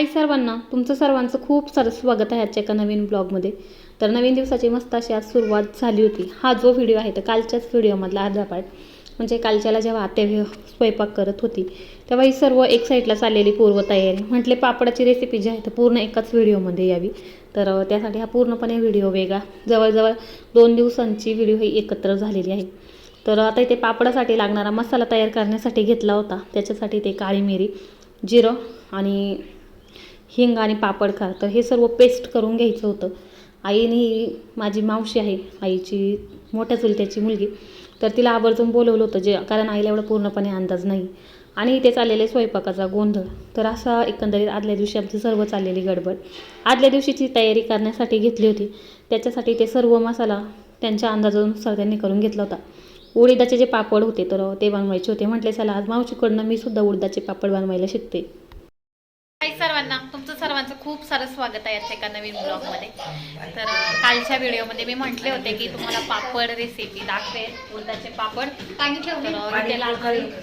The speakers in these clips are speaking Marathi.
हाय सर्वांना तुमचं सर्वांचं खूप सारं स्वागत आहे आजच्या एका नवीन ब्लॉगमध्ये. तर नवीन दिवसाची मस्त अशी आज सुरुवात झाली होती. हा जो व्हिडिओ आहे तर कालच्याच व्हिडिओमधला अर्धा पार्ट म्हणजे कालच्याला जेव्हा आत्या स्वयंपाक करत होती तेव्हा ही सर्व एक साईडला चाललेली पूर्वतयारी म्हटले पापडाची रेसिपी जी आहे तर पूर्ण एकाच व्हिडिओमध्ये यावी. तर त्यासाठी हा पूर्णपणे व्हिडिओ वेगळा. जवळजवळ दोन दिवसांची व्हिडिओ ही एकत्र झालेली आहे. तर आता इथे पापडासाठी लागणारा मसाला तयार करण्यासाठी घेतला होता. त्याच्यासाठी ते काळी मिरी जिरं आणि हिंग आणि पापड खार तर हे सर्व पेस्ट करून घ्यायचं होतं. आईने ही माझी मावशी आहे आईची मोठ्या चुलत्याची मुलगी. तर तिला आवर्जून बोलवलं होतं जे कारण आईला एवढा पूर्णपणे अंदाज नाही. आणि इथे चाललेले स्वयंपाकाचा गोंधळ तर असा एकंदरीत आदल्या दिवशी आमची सर्व चाललेली गडबड. आदल्या दिवशीची तयारी करण्यासाठी घेतली होती. त्याच्यासाठी ते सर्व मसाला त्यांच्या अंदाजानुसार त्यांनी करून घेतला होता. उडीदाचे जे पापड होते तर ते बनवायचे होते. म्हटले चला आज मावशीकडनं मी सुद्धा उडदाचे पापड बनवायला शिकते. सारं स्वागत आहे आजच्या एका नवीन ब्लॉगमध्ये तर कालच्या व्हिडिओमध्ये मी म्हटले होते की तुम्हाला पापड रेसिपी दाखवेल उडदाचे पापड. तर त्याला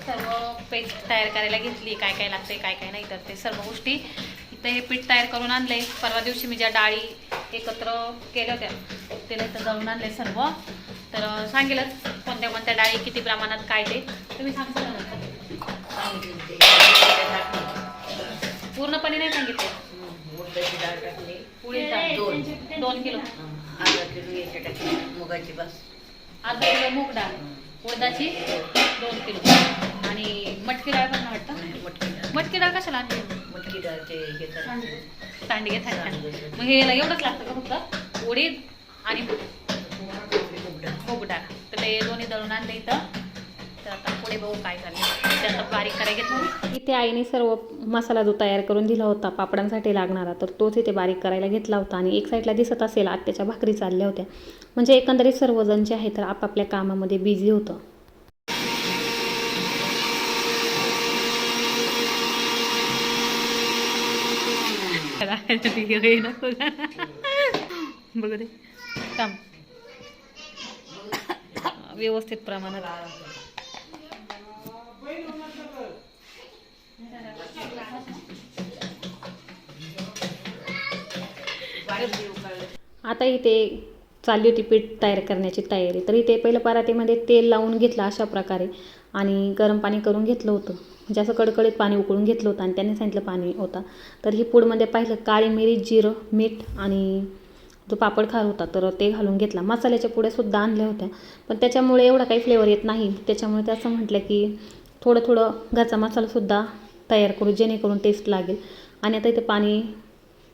सर्व पेस्ट तयार करायला घेतली काय काय लागते काय काय नाही तर ते सर्व गोष्टी इथं हे पीठ तयार करून आणलंय. परवा दिवशी मी ज्या डाळी एकत्र केल्या होत्या त्याला इथं दळून आणले सर्व. तर सांगेलच कोणत्या कोणत्या डाळी किती प्रमाणात काय ते. तुम्ही सांगता? पूर्णपणे नाही सांगितलं. उडदाची डाळ टाकली. डाळ दोन. दोन किलो. अर्धा किलो याची टाकली. मुगाची बस. अर्धा किलो मूग डाळ. उडदाची दोन किलो. आणि मटकी डाळ पण वाटतं मटकी डाळ. मटकी डाळ कशाला आणली? मटकी डाळचे हे करायचे सांडगे. मग हे एवढंच लागतं का फक्त? उडीद आणि मूग डाळ. मूग डाळ तर ते दोन्ही दळून आणले इथं. तर आता पुढे बघू काय बारीक करायला घेतलं इथे आईने सर्व मसाला जो तयार करून दिला होता पापडांसाठी लागणारा तर तोच इथे बारीक करायला घेतला होता आणि एक साईडला दिसत असेल आत्याच्या भाकरी चालल्या होत्या. म्हणजे एकंदरीत सर्वजण जे आहे तर आपापल्या कामामध्ये बिझी होतं. बघू दे. थांब. व्यवस्थित प्रमाणात आता इथे चालली होती पीठ तयार करण्याची तयारी. तर इथे पहिलं परातीमध्ये तेल लावून घेतलं अशा प्रकारे. आणि गरम पाणी करून घेतलं होतं. म्हणजे असं कडकडीत पाणी उकळून घेतलं होतं आणि त्यांनी सांगितलं पाणी होता. तर ही पूडमध्ये पाहिलं काळी मिरी जिरं मीठ आणि जो पापड खार होता तर ते घालून घेतला. मसाल्याच्या पुड्यासुद्धा आणल्या होत्या. पण त्याच्यामुळे एवढा काही फ्लेवर येत नाही. त्याच्यामुळे ते असं म्हटलं की थोडं थोडं घरचा मसालासुद्धा तयार करू जेणेकरून टेस्ट लागेल. आणि आता इथे पाणी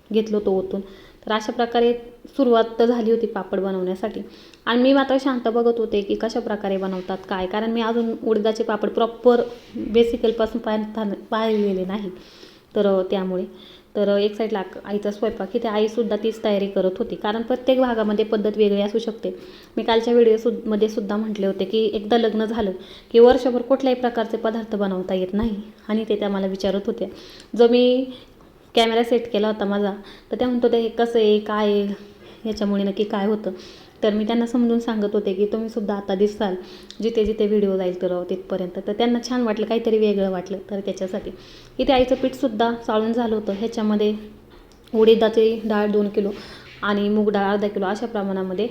घेतलं होतं ओतून. तर अशा प्रकारे सुरुवात तर झाली होती पापड बनवण्यासाठी. आणि मी मात्र शांत बघत होते की कशा प्रकारे बनवतात काय? कारण मी अजून उडदाचे पापड प्रॉपर बेसिकलपासून पाहता पाहिलेले नाही. तर त्यामुळे. तर एक साईडला आईचा स्वयंपाक इथे आईसुद्धा तीच तयारी करत होती. कारण प्रत्येक भागामध्ये पद्धत वेगळी असू शकते. मी कालच्या व्हिडिओ सु मध्ये सुद्धा म्हटले होते की एकदा लग्न झालं की वर्षभर कुठल्याही प्रकारचे पदार्थ बनवता येत नाही. आणि ते त्या मला विचारत होत्या. जो मी कॅमेरा सेट केला होता माझा. तर त्या म्हणतो ते हे कसं आहे? काय आहे? ह्याच्यामुळे नक्की काय होतं. तर मी त्यांना समजून सांगत होते की तुम्ही सुद्धा आता दिसाल. जिथे जिथे व्हिडिओ जाईल तर तिथपर्यंत. तर त्यांना छान वाटलं काहीतरी वेगळं वाटलं तर त्याच्यासाठी. इथे आईचं पीठसुद्धा चाळून झालं होतं. ह्याच्यामध्ये उडीदाची डाळ दोन किलो आणि मूग डाळ अर्धा किलो अशा प्रमाणामध्ये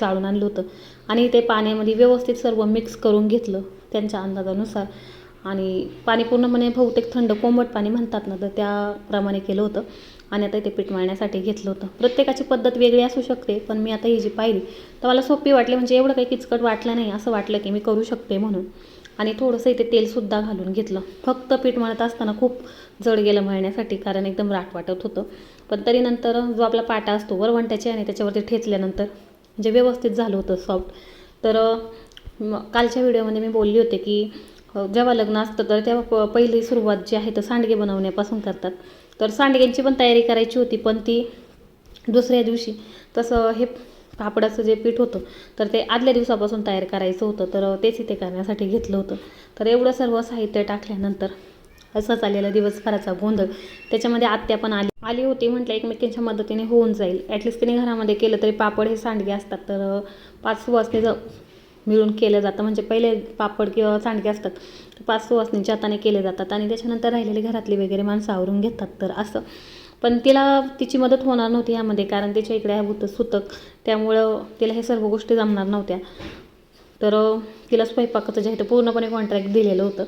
चाळून आणलं होतं. आणि ते पाण्यामध्ये व्यवस्थित सर्व मिक्स करून घेतलं त्यांच्या अंदाजानुसार. आणि पाणी पूर्णपणे बहुतेक थंड कोंबट पाणी म्हणतात ना तर त्याप्रमाणे केलं होतं. आणि आता इथे पीठ मळण्यासाठी घेतलं होतं. प्रत्येकाची पद्धत वेगळी असू शकते पण मी आता ही जी पाहिली तर मला सोपी वाटली म्हणजे एवढं काही किचकट वाटलं नाही असं वाटलं की मी करू शकते म्हणून. आणि थोडंसं इथे तेलसुद्धा घालून घेतलं. फक्त पीठ मळत असताना खूप जड गेलं मळण्यासाठी कारण एकदम राट वाटत होतं. पण तरी नंतर जो आपला पाटा असतो वरवंट्याची आणि त्याच्यावरती ठेचल्यानंतर म्हणजे व्यवस्थित झालं होतं सॉफ्ट तर कालच्या व्हिडिओमध्ये मी बोलली होते की जेव्हा लग्न असतं तर तेव्हा प पहिली सुरुवात जी आहे तर सांडगे बनवण्यापासून करतात. तर सांडग्यांची पण तयारी करायची होती पण ती दुसऱ्या दिवशी तसं हे पापडाचं जे पीठ होतं तर ते आदल्या दिवसापासून तयार करायचं होतं तर तेच इथे करण्यासाठी घेतलं होतं. तर एवढं सर्व साहित्य टाकल्यानंतर असाच आलेला दिवसभराचा गोंधळ. त्याच्यामध्ये आत्या पण आली. आली होती म्हटलं एकमेकींच्या मदतीने होऊन जाईल. ॲटलिस्ट तिने घरामध्ये केलं तरी पापड हे सांडगे असतात तर पाच वाजते ज मिळून केलं जातं. म्हणजे पहिले पापड किंवा सांडगे असतात ते पाच सुवासनींच्या हाताने केले जातात आणि त्याच्यानंतर राहिलेले घरातली वगैरे माणसं आवरून घेतात. तर असं. पण तिला तिची मदत होणार नव्हती यामध्ये कारण तिच्या इकडे होतं सुतक त्यामुळं तिला हे सर्व गोष्टी जमणार नव्हत्या. तर तिला स्वयंपाकाचं जे आहे ते पूर्णपणे कॉन्ट्रॅक्ट दिलेलं होतं.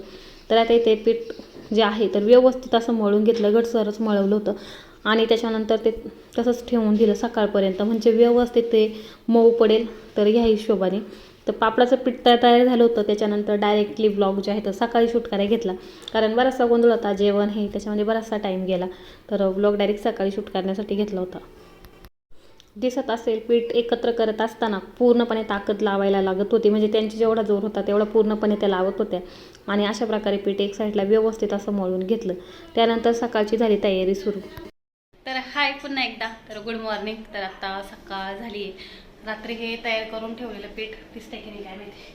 तर आता इथे पीठ जे आहे तर व्यवस्थित असं मळून घेतलं गटसरच मळवलं होतं. आणि त्याच्यानंतर ते तसंच ठेवून दिलं सकाळपर्यंत. म्हणजे व्यवस्थित ते मऊ पडेल तर ह्या हिशोबाने. तर पापडाचं पीठ तया- तयार झालं होतं. त्याच्यानंतर डायरेक्टली ब्लॉग जे आहे तर सकाळी शूट करायला घेतला. कारण बराचसा गोंधळ होता जेवण हे त्याच्यामध्ये बराचसा टाईम गेला. तर ब्लॉग डायरेक्ट सकाळी शूट करण्यासाठी घेतला होता. दिसत असेल पीठ एकत्र करत असताना पूर्णपणे ताकद लावायला लागत होती. म्हणजे त्यांची जेवढा जोर होता तेवढा पूर्णपणे त्या लावत होत्या. आणि अशा प्रकारे पीठ एक साईडला व्यवस्थित असं मळून घेतलं. त्यानंतर सकाळची झाली तयारी सुरू. तर हाय पुन्हा एकदा. तर गुड मॉर्निंग तर आता सकाळ झाली आहे रात्री हे तयार करून ठेवलेलं पीठ दिसतंय की नाही काय माहिती.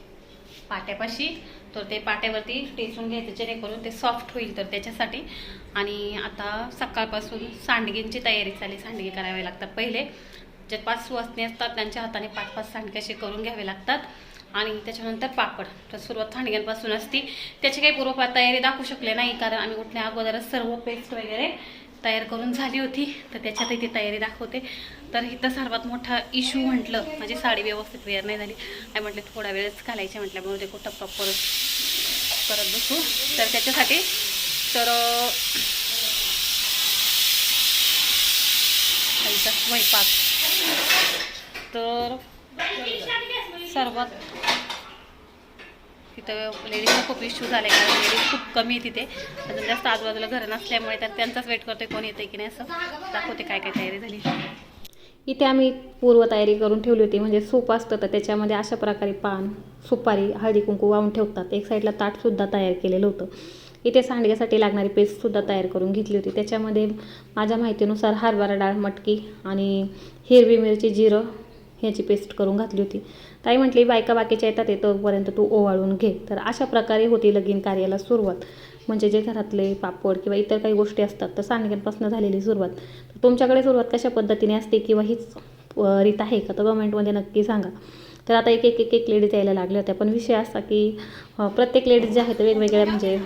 पाट्यापाशी तर ते पाट्यावरती टेचून घ्यायचं जेणेकरून ते सॉफ्ट होईल तर त्याच्यासाठी. आणि आता सकाळपासून सांडगेंची तयारी चालली सांडगे करावे लागतात पहिले. जे पाच सुवासनी असतात त्यांच्या हाताने पाच पाच सांडगे असे करून घ्यावे लागतात. आणि त्याच्यानंतर पापड. तर सुरुवात सांडग्यांपासून असती. त्याची काही पूर्वपार तयारी दाखवू शकले नाही कारण आम्ही उठण्या अगोदरच सर्व पेस्ट वगैरे तयार करून झाली होती तर त्याच्यातही ती तयारी दाखवते. तर इथं सर्वात मोठा इश्यू म्हटलं माझी साडी व्यवस्थित वेअर नाही झाली. आणि म्हटलं थोडा वेळच घालायची. म्हटल्यामुळे ते कुठं प्रॉपर करत बसू? तर त्याच्यासाठी तर स्वयंपाक तर सर्वात तिथं लेडीजला खूप इश्यू झाले कारण लेडीज खूप कमी आहे तिथे. अजून जास्त आजूबाजूला घरं नसल्यामुळे तर त्यांचाच वेट करतोय कोण येतंय की नाही असं. दाखवते काय काय तयारी झाली. इथे आम्ही पूर्वतयारी करून ठेवली होती. म्हणजे सूप असतं तर त्याच्यामध्ये अशा प्रकारे पान सुपारी हळदी कुंकू वाहून ठेवतात. एक साईडला ताटसुद्धा तयार केलेलं होतं. इथे सांडग्यासाठी लागणारी पेस्टसुद्धा तयार करून घेतली होती. त्याच्यामध्ये माझ्या माहितीनुसार हरभरा डाळ मटकी आणि हिरवी मिरची जिरं ह्याची पेस्ट करून घातली होती. ताई म्हटली बायका बाकीच्या येतात ते तोपर्यंत तू ओवाळून घे. तर अशा प्रकारे होती लगीन कार्याला सुरुवात. म्हणजे जे घरातले पापड किंवा इतर काही गोष्टी असतात तर सांडग्यांपासून झालेली सुरुवात. तर तुमच्याकडे सुरुवात कशा पद्धतीने असते किंवा हीच रीत आहे का? तर कमेंटमध्ये नक्की सांगा. तर आता एक एक एक एक लेडीज यायला लागल्या होत्या. पण विषय असा की प्रत्येक लेडीज ज्या आहेत वेगवेगळ्या म्हणजे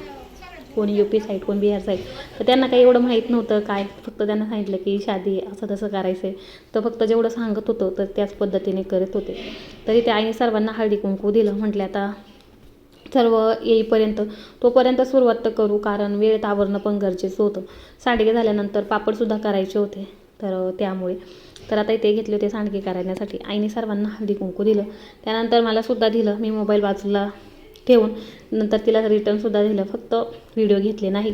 कोणी यू पी साईड कोण बिहार साईड तर त्यांना काही एवढं माहीत नव्हतं काय फक्त त्यांना सांगितलं की शादी असं तसं करायचं आहे तर फक्त जेवढं सांगत होतं तर त्याच पद्धतीने करत होते. तरी त्या आईने सर्वांना हळदी कुंकू दिलं. म्हटलं आता सर्व येईपर्यंत तोपर्यंत सुरुवात तर करू कारण वेळेत आवरणं पण गरजेचं होतं. सांडगे झाल्यानंतर पापडसुद्धा करायचे होते. तर त्यामुळे तर आता इथे घेतले होते सांडगे करण्यासाठी आईने सर्वांना हळदी कुंकू दिलं. त्यानंतर मला सुद्धा दिलं. मी मोबाईल बाजूला ठेवून नंतर तिला रिटर्नसुद्धा दिलं फक्त व्हिडिओ घेतले नाही.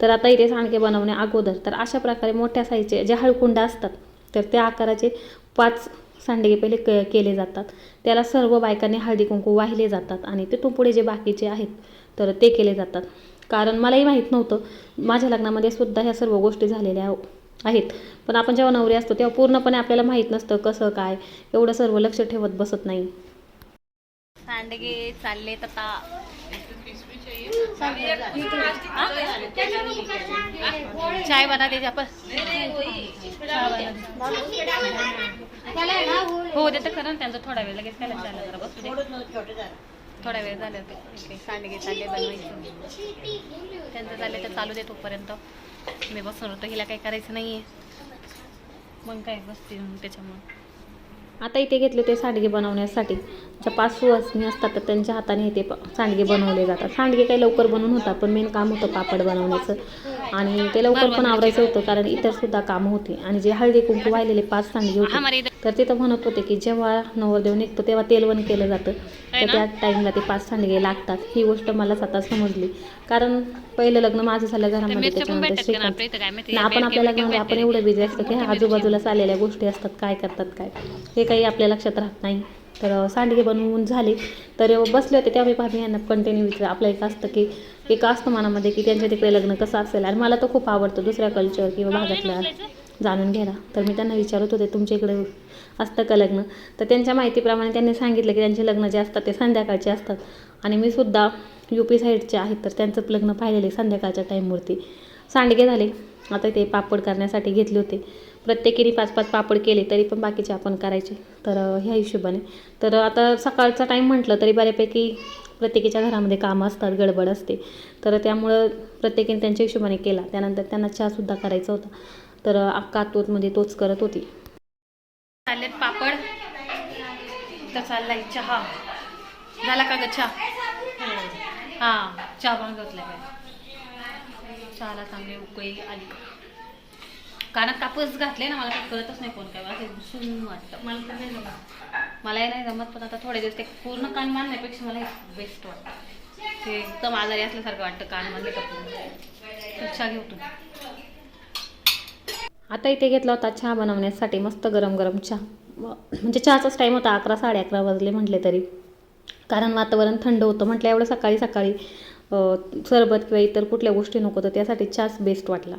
तर आता इथे सांडके बनवणे अगोदर. तर अशा प्रकारे मोठ्या साईजचे जे हळकुंडा असतात तर त्या आकाराचे पाच सांडगे पहिले क केले जातात. त्याला सर्व बायकांनी हळदी कुंकू वाहिले जातात आणि तिथून पुढे जे बाकीचे आहेत तर ते केले जातात. कारण मलाही माहीत नव्हतं माझ्या लग्नामध्ये सुद्धा ह्या सर्व गोष्टी झालेल्या आहेत. पण आपण जेव्हा नवरे असतो तेव्हा पूर्णपणे आपल्याला माहीत नसतं कसं काय एवढं सर्व लक्ष ठेवत बसत नाही. सांडगे चालले आता. चाय बना दे आपण. हो तर खरं ना त्यांचं थोडा वेळ लगेच त्याला चालला जरा बसू दे. थोडा वेळ झाला ते सांडगे चालले बनवायचे. त्यांचं चालले तर चालू दे तोपर्यंत. मी बसून होतो हिला काही करायचं नाहीये. मग काय बसते त्याच्यामुळे. आता इथे घेतले ते सांडगे बनवण्यासाठी. ज्या पाच सुवासिनी असतात तर त्यांच्या हाताने ते सांडगे बनवले जातात. सांडगे काही लवकर बनवून होतात पण मेन काम होतं पापड बनवण्याचं. आणि ते लवकर पण आवरायचं होतं कारण इतर सुद्धा कामं होती. आणि जे हळदी कुंकू वाहिलेले पाच सांडगे होते हमारे इधर तर तिथं म्हणत होते की जेव्हा नवरदेव निघतो तेव्हा तेलवण केलं जातं. तर? त्या टाईमला ते पाच सांडगे लागतात. ही गोष्ट मला स्वतः समजली. कारण पहिलं लग्न माझं झालं ते घरामध्ये त्याच्यानंतर आणि आपण आपल्या लग्नामध्ये आपण एवढं बिझी असतो की आजूबाजूला चाललेल्या गोष्टी असतात काय करतात काय? हे काही आपल्या लक्षात राहत नाही. तर सांडगे बनवून झाले. तर बसले होते मी भाभी यांना कंटिन्यू विचार आपलं एक असतं की एक असतं मनामध्ये की त्यांच्या तिकडे लग्न कसं असेल? आणि मला तर खूप आवडतं दुसऱ्या कल्चर किंवा भागातल्या जाणून घ्यायला. तर मी त्यांना विचारत होते तुमच्या इकडे असतं का लग्न? तर त्यांच्या माहितीप्रमाणे त्यांनी सांगितलं की त्यांचे लग्न जे असतात ते संध्याकाळचे असतात. आणि मी सुद्धा यू पी साईडचे आहेत तर त्यांचं लग्न पाहिलेलं संध्याकाळच्या टाईमवरती सांडगे झाले. आता ते पापड करण्यासाठी घेतले होते. प्रत्येकीने पाच पाच पापड केले तरी पण बाकीचे आपण करायचे. तर ह्या हिशोबाने. तर आता सकाळचा टाईम म्हटलं तरी बऱ्यापैकी प्रत्येकीच्या घरामध्ये कामं असतात गडबड असते. तर त्यामुळं प्रत्येकीने त्यांच्या हिशोबाने केला. त्यानंतर त्यांना चहासुद्धा करायचा होता. तर अक्का तोच म्हणजे तोच करत होती. चाललेत पापड. तर चाललाय चहा. झाला का ग चहा? हा. चहा पण घेतलाय काय चहाला चांगली उकळी आली. कानात कापूस घातले ना मला कळतच नाही कोण काय. मला ते वाटतं. मला तर नाही जमत. मला नाही जमत पण आता थोडे दिवस ते पूर्ण कान मानण्यापेक्षा मला बेस्ट वाटतं. ते एकदम आजारी असल्यासारखं वाटतं कान बांधले का पूर्ण तर घेऊ तू. आता इथे घेतला होता चहा बनवण्यासाठी मस्त गरम गरम चहा. म्हणजे चहाचाच टाईम होता अकरा साडे अकरा वाजले म्हटले तरी. कारण वातावरण थंड होतं म्हटलं एवढं सकाळी सकाळी सरबत किंवा इतर कुठल्या गोष्टी नको तर त्यासाठी चहाच बेस्ट वाटला.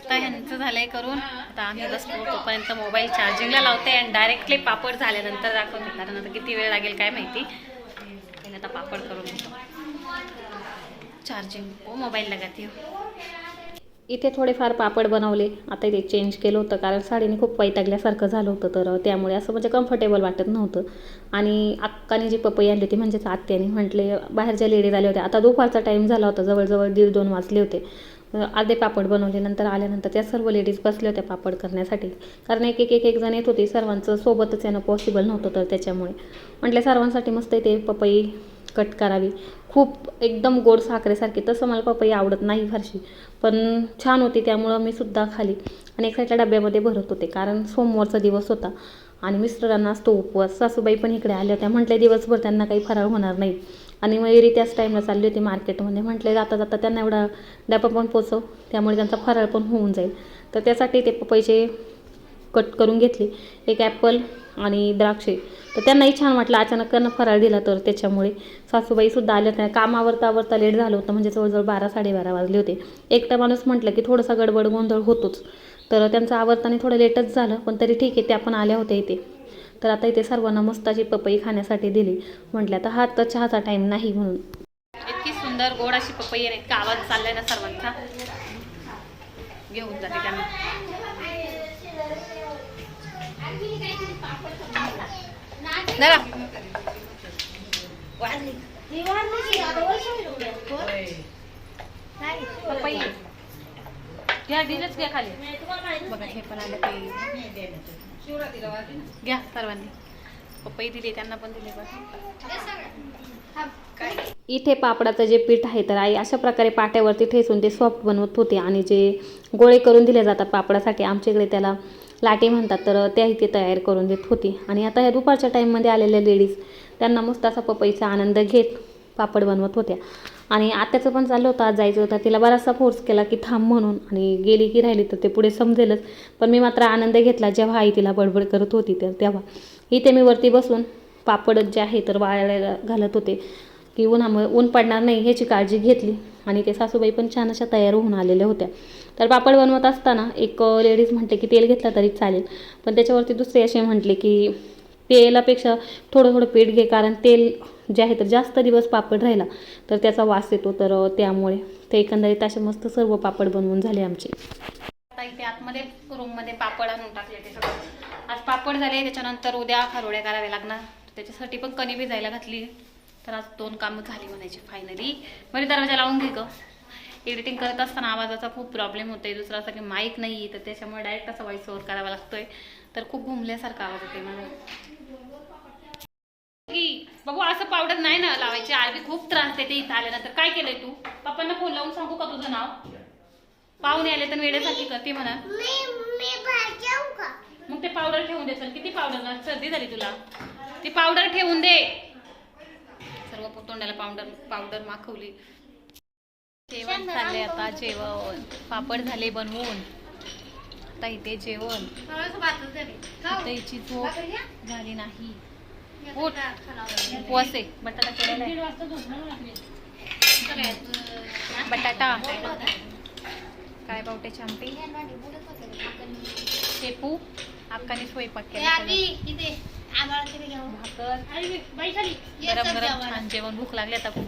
आता ह्यांचं झालंय करून. आता आम्ही बसतो तोपर्यंत मोबाईल चार्जिंगला लावते आणि डायरेक्टली पापड झाल्यानंतर दाखवते कारण आता किती वेळ लागेल काय माहिती. पहिले आता पापड करून घेतो. चार्जिंग हो मोबाईल लगाती हो इथे थोडेफार पापड बनवले. आता इथे चेंज केलं होतं कारण साडीने खूप वैतागल्यासारखं झालं होतं. तर त्यामुळे असं म्हणजे कम्फर्टेबल वाटत नव्हतं. आणि अक्काने जी पपई आणली होती म्हणजेच आत्याने म्हटले बाहेरच्या लेडीज आल्या होत्या. आता दुपारचा टाईम झाला होता. जवळजवळ दीड दोन वाजले होते. अर्धे पापड बनवले नंतर आल्यानंतर त्या सर्व लेडीज बसल्या होत्या पापड करण्यासाठी. कारण एक एक एक एक जण येत होती सर्वांचं सोबतच यानं पॉसिबल नव्हतं तर त्याच्यामुळे. म्हटल्या सर्वांसाठी मस्त ते पपई कट करावी. खूप एकदम गोड साखरेसारखी तसं मला पपई आवडत नाही फारशी. पण छान होती त्यामुळं मी सुद्धा खाली. आणि एक साईडला डब्यामध्ये भरत होते कारण सोमवारचा दिवस होता. आणि मिस्टरांना असतो उपवास सासूबाई पण इकडे आल्या होत्या. म्हटल्या दिवसभर त्यांना काही फराळ होणार नाही. आणि मयुरी त्याच टाईमला चालली होती मार्केटमध्ये म्हटले जाता जाता त्यांना एवढा डबा पण पोचव त्यामुळे त्यांचा फराळ पण होऊन जाईल. तर त्यासाठी ते पपईचे कट करून घेतले. एक ॲपल आणि द्राक्षे. तर त्यांनाही छान वाटलं. अचानक त्यांना फराळ दिला तर त्याच्यामुळे. सासूबाईसुद्धा आल्या त्या काम आवरता आवरता लेट झालं होतं. म्हणजे जवळजवळ बारा साडेबारा वाजले होते. एकटा माणूस म्हटलं की थोडासा गडबड गोंधळ होतोच. तर त्यांचं आवरताना थोडं लेटच झालं पण तरी ठीक आहे त्या पण आल्या होत्या इथे. तर आता इथे सर्वांना मस्ताची पपई खाण्यासाठी दिली. म्हटलं आता हा तर चहाचा टाईम नाही म्हणून. इतकी सुंदर गोड अशी पपई आहे इतका आवाज चाललाय ना सर्वांचा. घेऊन जाते त्यांना पपई. घ्या दिलंच घ्या खाली. बघा हे पण आलं ते. घ्या सर्वांनी पपई दिली त्यांना पण दिली इथे पापडाचं जे पीठ आहे तर आई अशा प्रकारे पाट्यावरती ठेसून ते सॉफ्ट बनवत होते आणि जे गोळे करून दिले जातात पापडासाठी आमच्या इकडे त्याला लाटी म्हणतात तर त्याही ते तयार करून देत होती. आणि आता ह्या दुपारच्या टाईममध्ये आलेल्या लेडीज त्यांना मस्त असा पपईचा आनंद घेत पापड बनवत होत्या. आणि आत्याचं पण चाललं होतं आज जायचं होतं. तिला बराचसा फोर्स केला की थांब म्हणून. आणि गेली की राहिली तर ते पुढे समजेलच. पण मी मात्र आनंद घेतला जेव्हा आई तिला बडबड करत होती तर तेव्हा. इथे मी वरती बसून पापड जे आहे तर वाळायला घालत होते. की उन्हामुळे ऊन पडणार नाही ह्याची काळजी घेतली. आणि ते सासूबाई पण छान अशा तयार होऊन आलेल्या होत्या. तर पापड बनवत असताना एक लेडीज म्हणते की तेल घेतलं तरी चालेल. पण त्याच्यावरती दुसरे असे म्हटले की तेलापेक्षा थोडं थोडं पीठ घे कारण तेल जे आहे तर जास्त दिवस पापड राहिला तर त्याचा वास येतो. तर त्यामुळे ते एकंदरीत असे मस्त सर्व पापड बनवून झाले आमचे. आता इथे आतमध्ये रूममध्ये पापड आणून टाकले ते सगळं. आज पापड झाले त्याच्यानंतर उद्या खारोड्या कराव्या लागणार. त्याच्यासाठी पण कणी भिजायला घातली तर आज दोन कामं झाली म्हणायची फायनली बरी दरवाजा लावून घे ग. एडिटिंग करत असताना आवाजाचा खूप प्रॉब्लेम होतोय. दुसरा असा की माईक नाही तर त्याच्यामुळे डायरेक्ट असा व्हॉइस ओव्हर करावा लागतोय. तर खूप घुमल्यासारखा आवाज होतोय मला. की बघू असं पावडर नाही ना लावायची. आरबी खूप त्रास देते इथं आल्यानंतर. काय केलंय तू? पप्पांना फोन लावून सांगू का तुझं नाव? पाहुणे आले तर वेळेसाठी करते म्हणा. मग ते पावडर ठेवून दे चल. किती पावडर सर्दी झाली तुला. ती पावडर ठेवून दे. सर्व तोंडाला पावडर पावडर माखवली. जेवण चालले आता जेवण. पापड झाले बनवून. आता इथे जेवण. इथे हिची झोप झाली नाही. उठ. उपवास आहे बटाटा केलेला आहे. बटाटा. काय बावट्याची आमटी शेपू. अक्काने स्वयंपाक केला. भाकर. गरम गरम छान जेवण. भूक लागली आता खूप.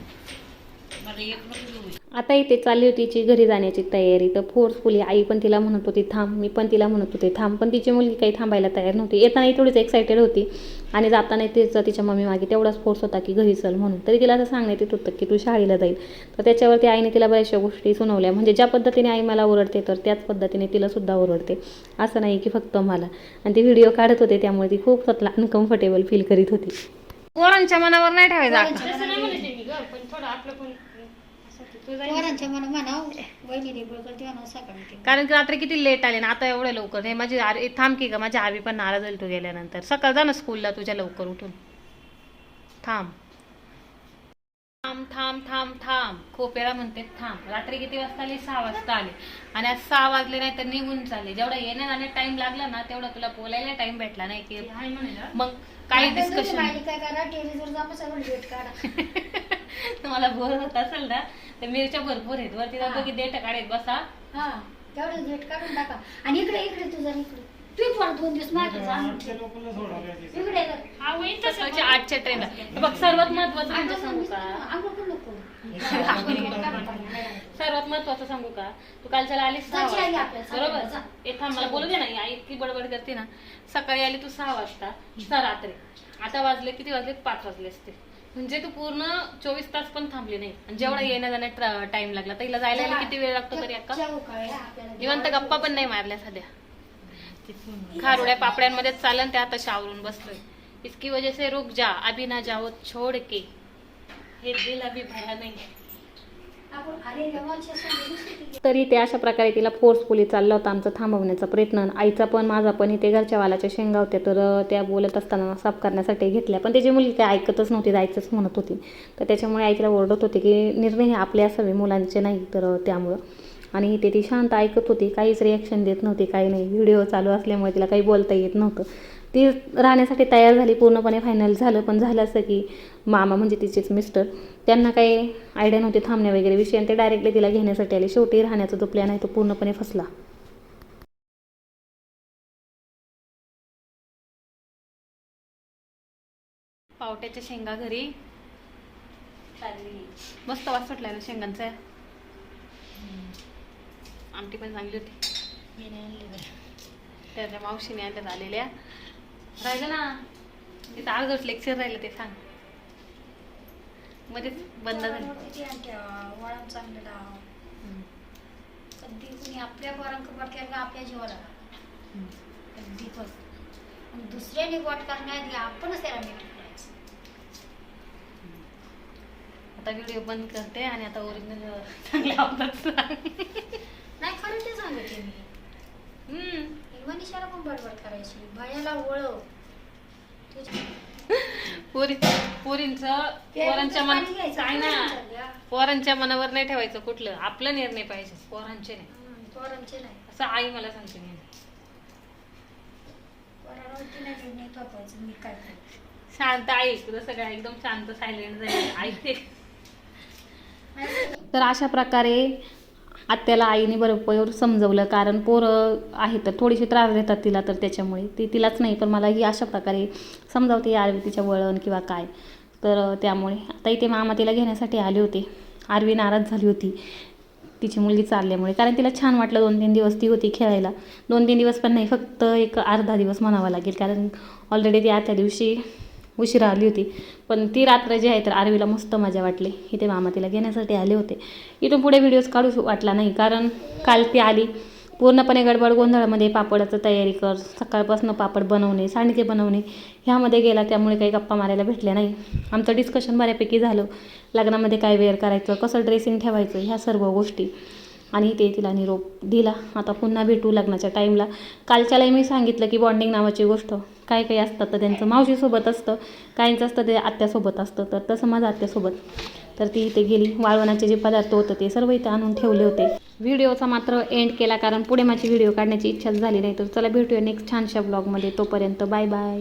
आता इथे चालली होती तिची घरी जाण्याची तयारी. तर फोर्सफुली आई पण तिला म्हणत होती थांब. मी पण तिला म्हणत होते थांब. पण तिची मुलगी काही थांबायला तयार नव्हती. येतानाही थोडीच एक्सायटेड होती. आणि जाताना तिचं तिच्या मम्मी मागे तेवढाच फोर्स होता की घरी चल म्हणून. तरी तिला असं सांगण्यात येत होतं की तू शाळेला जाईल. तर त्याच्यावरती आईने तिला बऱ्याचशा गोष्टी सुनावल्या. म्हणजे ज्या पद्धतीने आई मला ओरडते तर त्याच पद्धतीने तिला सुद्धा ओरडते. असं नाही की फक्त मला. आणि ती व्हिडिओ काढत होते त्यामुळे ती खूप स्वतःला अनकम्फर्टेबल फील करीत होती. पोरांच्या मनावर नाही ठेवायचं पोरांच्या सकाळी कारण की रात्री किती लेट आले ना आता एवढं लवकर. हे माझी अरे थांब की का माझी आवी पण नाराज झाली तू गेल्यानंतर. सकाळ जा ना स्कूलला तुझ्या लवकर उठून. थांब. थांब थांब थांब थांब. खूप वेळा म्हणते थांब. रात्री किती वाजता आली? सहा वाजता आले. आणि आज सहा वाजले नाही तर निघून चालले. जेवढा येण्या जाण्यात टाइम लागला ना तेवढा तुला बोलायला टाइम भेटला नाही की मग काही डिस्कशन काय करा टेरेसवर जाऊन सगळं भेट काढा. तुम्हाला बोर होत असेल ना तर मिरच्या भरपूर आहेत. वरती जातो की देठ काढत बसा. हा तेवढं भेट काढून टाका. आणि इकडे इकडे तुझा इकडे. तू पण दोन दिवस मागे जा इकडे कर. सकाळच्या आठच्या ट्रेनला बघ सर्वात महत्वाचं सांगू का. सर्वात महत्वाचं सांगू का? तू आलीस आई वाजता. आपल्या, बरोबर? जा. ए थांब मला बोलू दे ना आई इतकी बडबड करते ना. सकाळी आली तू सहा वाजता रात्री. आता वाजले किती वाजले? पाच वाजले असते. म्हणजे तू पूर्ण चोवीस तास पण थांबली नाही. आणि जेवढा येण्या जाण्यात टाइम लागला तर हिला जायला यायला किती वेळ लागतो तरी अक्का? आपल्याला. निवंत गप्पा पण नाही मारल्या सध्या. खारुड्या पापड्यांमध्ये चालन ते आता शावरून बसलोय. इसकी वजह से रुक जा अभी ना जाओ छोड़ के. हे दिल अभी भरा नाही आपण अरे देवाची असं बोलूच नाही. तरी ते अशा प्रकारे तिला फोर्सफुली चालला होता आमचा थांबवण्याचा प्रयत्न. आईचा पण माझा पण इथे घरच्या वालाच्या शेंगा होत्या. तर त्या बोलत असताना साफ करण्यासाठी घेतल्या. पण त्याची मुलगी काय ऐकतच नव्हती जायचंच म्हणत होती. तर त्याच्यामुळे आई ओरडत होती की निर्णय हे आपले असावे मुलांचे नाही. तर त्यामुळं. आणि इथे ती शांत ऐकत होती. काहीच रिॲक्शन देत नव्हती काही नाही. व्हिडिओ चालू असल्यामुळे तिला काही बोलता येत नव्हतं. ती राहण्यासाठी तयार झाली पूर्णपणे फायनल झालं. पण झालं असं की मामा म्हणजे तिचेच मिस्टर त्यांना काही आयडिया नव्हती थांबण्या वगैरे विषय आणि ते डायरेक्टली तिला घेण्यासाठी आले. शेवटी राहण्याचा जो प्लॅन आहे तो पूर्णपणे फसला. पावट्याच्या शेंगा घरी. चालली मस्त वास सुटलाय ना शेंगांचा. आमटी पण चांगली होती. त्याच्या मावशीने आणल्यात आलेल्या. राहिलं ना. तिथं अर्धच लेक्चर राहिलं ते सांग. मध्येच बंद झालं. किती आणत्या, वळण चांगलं लाव. कधी कुणी आपल्या पोरांक गोट केलं आपल्या जीवाला? कधी पण आणि दुसऱ्याने गोट करण्याआधी आपणच त्याला नीट आता व्हिडिओ बंद करते आणि आता ओरिजिनल आवडत नाही खरं ते सांगते मी. मनीषाला पण बडबड करायची. भयाला वळव तुझ्या- पोरी पोरींचं पोरांच्या मन काय ना मनावर नाही ठेवायचं कुठलं. आपलं निर्णय पाहिजे पोरांचे नाही. हम्म, पोरांचे नाही. असं आई मला सांगते मी. शांत आई तुझं सगळं एकदम शांत सायलेंट झाली. ऐकते तर अशा प्रकारे आत्याला आईने बरोबर समजवलं कारण पोरं आहे तर थोडीशी त्रास देतात तिला तर त्याच्यामुळे. ती तिलाच नाही पण मला ही अशा प्रकारे समजावते आरवी तिच्या वळण किंवा काय. तर त्यामुळे आता इथे मामा तिला घेण्यासाठी आले होते. आरवी नाराज झाली होती. तिची मुलगी चालल्यामुळे. कारण तिला छान वाटलं दोन तीन दिवस ती होती खेळायला. दोन तीन दिवस पण नाही फक्त एक अर्धा दिवस म्हणावा लागेल. कारण ऑलरेडी ती आत्या दिवशी उशिरा आली होती. पण ती रात्र जी आहे तर आरवीला मस्त मजा वाटली. इथे मामा तिला घेण्यासाठी आले होते. इथून पुढे व्हिडिओज काढू वाटला नाही. कारण काल ती आली. पूर्णपणे गडबड गोंधळामध्ये पापडाचं तयारी कर. सकाळपासून पापड बनवणे सांडगे बनवणे. ह्यामध्ये गेला त्यामुळे काही गप्पा मारायला भेटल्या नाही. आमचं डिस्कशन बऱ्यापैकी झालं. लग्नामध्ये काय वेअर करायचं कसं ड्रेसिंग ठेवायचं ह्या सर्व गोष्टी. आणि ते तिला निरोप दिला. आता पुन्हा भेटू लग्नाच्या टाईमला कालच्यालाही मी सांगितलं की बॉन्डिंग नावाची गोष्ट. काय काही असतात तर त्यांचं मावशीसोबत असतं काहींचं असतं ते आत्यासोबत असतं तर तसं माझं आत्यासोबत तर ती इथे गेली वाळवणाचे जे पदार्थ होतं ते सर्व इथे आणून ठेवले होते. व्हिडिओचा मात्र एंड केला कारण पुढे माझी व्हिडिओ काढण्याची इच्छाच झाली नाही. तर चला भेटूया नेक्स्ट छानशा ब्लॉगमध्ये तोपर्यंत बाय बाय